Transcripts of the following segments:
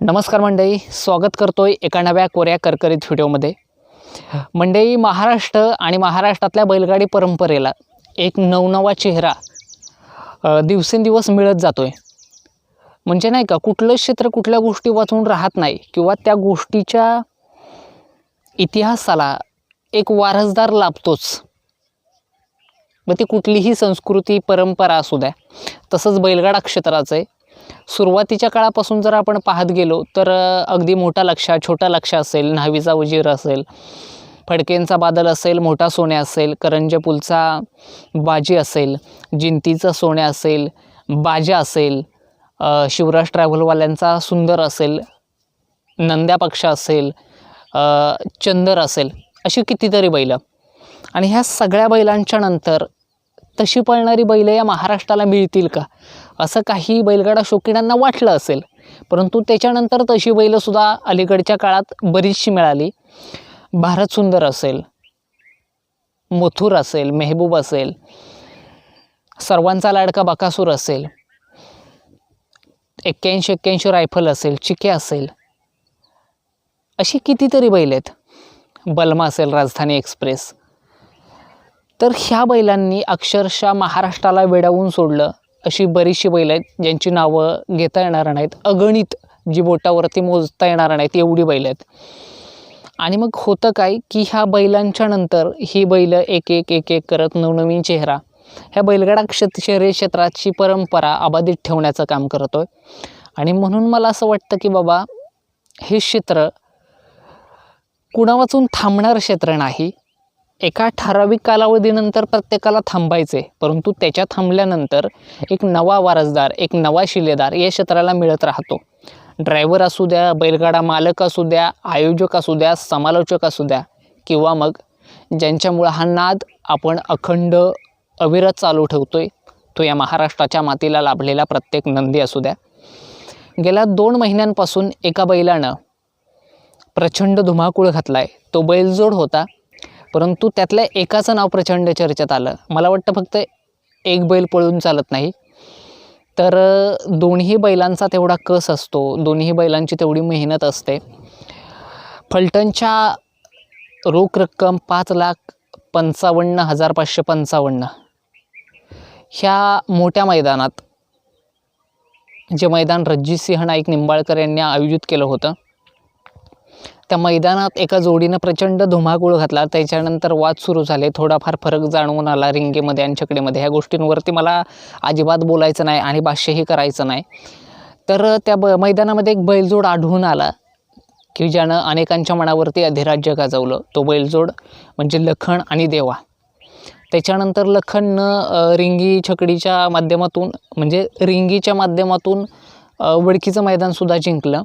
नमस्कार मंडळी स्वागत करतोय एका नव्या कोऱ्या करकरीत व्हिडिओमध्ये. मंडळी महाराष्ट्र आणि महाराष्ट्रातल्या बैलगाडी परंपरेला एक नवनवा चेहरा दिवसेंदिवस मिळत जातो आहे म्हणजे नाही का कुठलं क्षेत्र कुठल्या गोष्टी वाचून राहत नाही किंवा त्या गोष्टीच्या इतिहासाला एक वारसदार लाभतोच. मग ती कुठलीही संस्कृती परंपरा असू द्या तसंच बैलगाडा क्षेत्राचं आहे. सुरुवातीच्या काळापासून जर आपण पाहत गेलो तर अगदी मोठा लक्षा छोटा लक्ष असेल न्हावीचा उजीर असेल फडकेंचा बादल असेल मोठा सोन्या असेल करंजपूलचा बाजी असेल जिंतीचा सोन्या असेल बाजा असेल शिवराज ट्रॅव्हलवाल्यांचा सुंदर असेल नंद्या पक्ष असेल चंदर असेल अशी कितीतरी बैलं. आणि ह्या सगळ्या बैलांच्या नंतर तशी पळणारी बैलं या महाराष्ट्राला मिळतील का? असं काही बैलगाडा शौकीनांना वाटलं असेल. परंतु त्याच्यानंतर तशी बैलंसुद्धा अलीकडच्या काळात बरीचशी मिळाली. भारत सुंदर असेल मथुर असेल मेहबूब असेल सर्वांचा लाडका बकासूर असेल एक्क्याऐंशी एक्क्याऐंशी रायफल असेल चिके असेल अशी कितीतरी बैल आहेत. बलमा असेल राजधानी एक्सप्रेस. तर ह्या बैलांनी अक्षरशः महाराष्ट्राला वेडावून सोडलं. अशी बरीचशी बैल आहेत ज्यांची नावं घेता येणार नाहीत. अगणित जी बोटावरती मोजता येणार नाहीत एवढी बैल आहेत. आणि मग होतं काय की ह्या बैलांच्या नंतर ही बैलं एक एक एक एक करत नवनवीन चेहरा ह्या बैलगाडा क्षेत्र शहरी क्षेत्राची परंपरा अबाधित ठेवण्याचं काम करतो आहे आणि म्हणून मला असं वाटतं की बाबा हे क्षेत्र कुणावाचून थांबणारं क्षेत्र नाही. एका ठराविक कालावधीनंतर प्रत्येकाला थांबायचे परंतु त्याच्या थांबल्यानंतर एक नवा वारसदार एक नवा शिलेदार या क्षेत्राला मिळत राहतो. ड्रायव्हर असू द्या बैलगाडा मालक असू द्या आयोजक असू द्या समालोचक असू द्या किंवा मग ज्यांच्यामुळं हा नाद आपण अखंड अविरत चालू ठेवतो आहे तो या महाराष्ट्राच्या मातीला लाभलेला प्रत्येक नंदी असू द्या. गेल्या दोन महिन्यांपासून एका बैलानं प्रचंड धुमाकूळ घातला आहे तो बैलजोड होता. परंतु त्यातल्या एकाचं नाव प्रचंड चर्चेत आलं. मला वाटतं फक्त एक बैल पळून चालत नाही. तर दोन्ही बैलांचा तेवढा कस असतो दोन्ही बैलांची तेवढी मेहनत असते. फलटणच्या रोख रक्कम पाच लाख पंचावन्न हजार पाचशे पंचावन्न. ह्या मोठ्या मैदानात जे मैदान रणजितसिंह नाईक निंबाळकर यांनी आयोजित केलं होतं त्या मैदानात एका जोडीनं प्रचंड धुमाकूळ घातला. त्याच्यानंतर वाद सुरू झाले. थोडाफार फरक जाणवून आला रिंगेमध्ये आणि छकडीमध्ये. ह्या गोष्टींवरती मला अजिबात बोलायचं नाही आणि भाष्यही करायचं नाही. तर त्या ब मैदानामध्ये एक बैलजोड आढळून आला की ज्यानं अनेकांच्या मनावरती अधिराज्य गाजवलं. तो बैलजोड म्हणजे लखन आणि देवा. त्याच्यानंतर लखननं रिंगी छकडीच्या माध्यमातून म्हणजे रिंगीच्या माध्यमातून वडकीचं मैदानसुद्धा जिंकलं.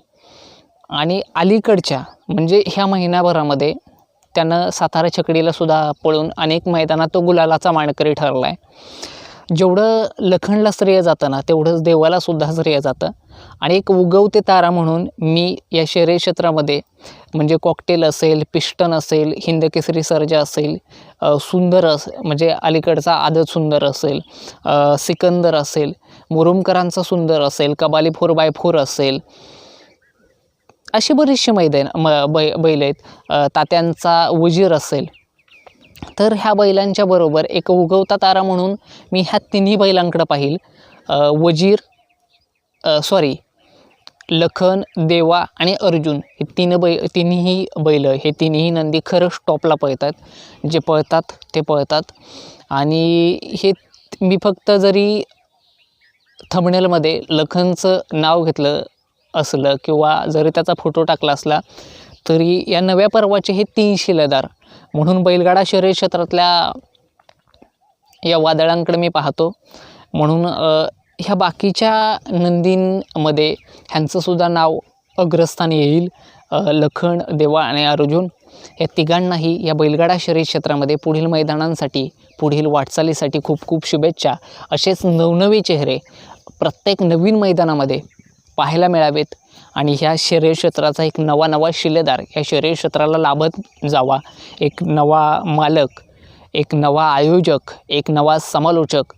आणि अलीकडच्या म्हणजे ह्या महिन्याभरामध्ये त्यानं सातारा छकडीला सुद्धा पळून अनेक मैदानात तो गुलालाचा मानकरी ठरला आहे जेवढं लखनला श्रेय जातं ना तेवढंच देवाला सुद्धा श्रेय जातं. आणि एक उगवते तारा म्हणून मी या शहरी क्षेत्रामध्ये म्हणजे कॉकटेल असेल पिस्टन असेल हिंदकेसरी सर्जा असेल सुंदर अस म्हणजे अलीकडचा आदत सुंदर असेल सिकंदर असेल मुरुमकरांचा सुंदर असेल कबाली फोर बाय फोर असेल अशी बरीचशी मैदान म बै बैल आहेत. तात्यांचा वजीर असेल. तर ह्या बैलांच्या बरोबर एक उगवता तारा म्हणून मी ह्या तिन्ही बैलांकडं पाहिल. वजीर सॉरी लखन देवा आणि अर्जुन हे तीन बै तिन्ही बैल हे तिन्ही नंदी खरंच टॉपला पळतात. जे पळतात ते पळतात. आणि हे मी फक्त जरी थंबनेलमध्ये लखनचं नाव घेतलं असलं किंवा जरी त्याचा फोटो टाकला असला तरी या नव्या पर्वाचे हे तीन शिलेदार. म्हणून बैलगाडा शरीर क्षेत्रातल्या या वादळांकडे मी पाहतो. म्हणून ह्या बाकीच्या नंदींमध्ये ह्यांचंसुद्धा नाव अग्रस्थान येईल लखन देवा आणि अर्जुन. या तिघांनाही या बैलगाडा शरीर क्षेत्रामध्ये पुढील मैदानांसाठी पुढील वाटचालीसाठी खूप खूप शुभेच्छा. असेच नवनवे चेहरे प्रत्येक नवीन मैदानामध्ये पाहायला मिळावेत. आणि ह्या शरीर क्षेत्राचा एक नवा नवा शिलेदार या शरीर क्षेत्राला लाभत जावा. एक नवा मालक एक नवा आयोजक एक नवा समालोचक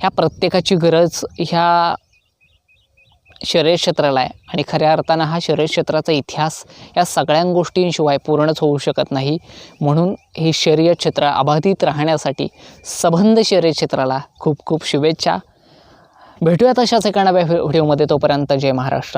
ह्या प्रत्येकाची गरज ह्या शर्यत क्षेत्राला आहे. आणि खऱ्या अर्थानं हा शर्यत क्षेत्राचा इतिहास या सगळ्या गोष्टींशिवाय पूर्णच होऊ शकत नाही. म्हणून ही शर्यत क्षेत्र अबाधित राहण्यासाठी सबंध शर्यत क्षेत्राला खूप खूप शुभेच्छा. भेटूयात अशाच एका नव्या व्हिडिओमध्ये. तोपर्यंत जय महाराष्ट्र.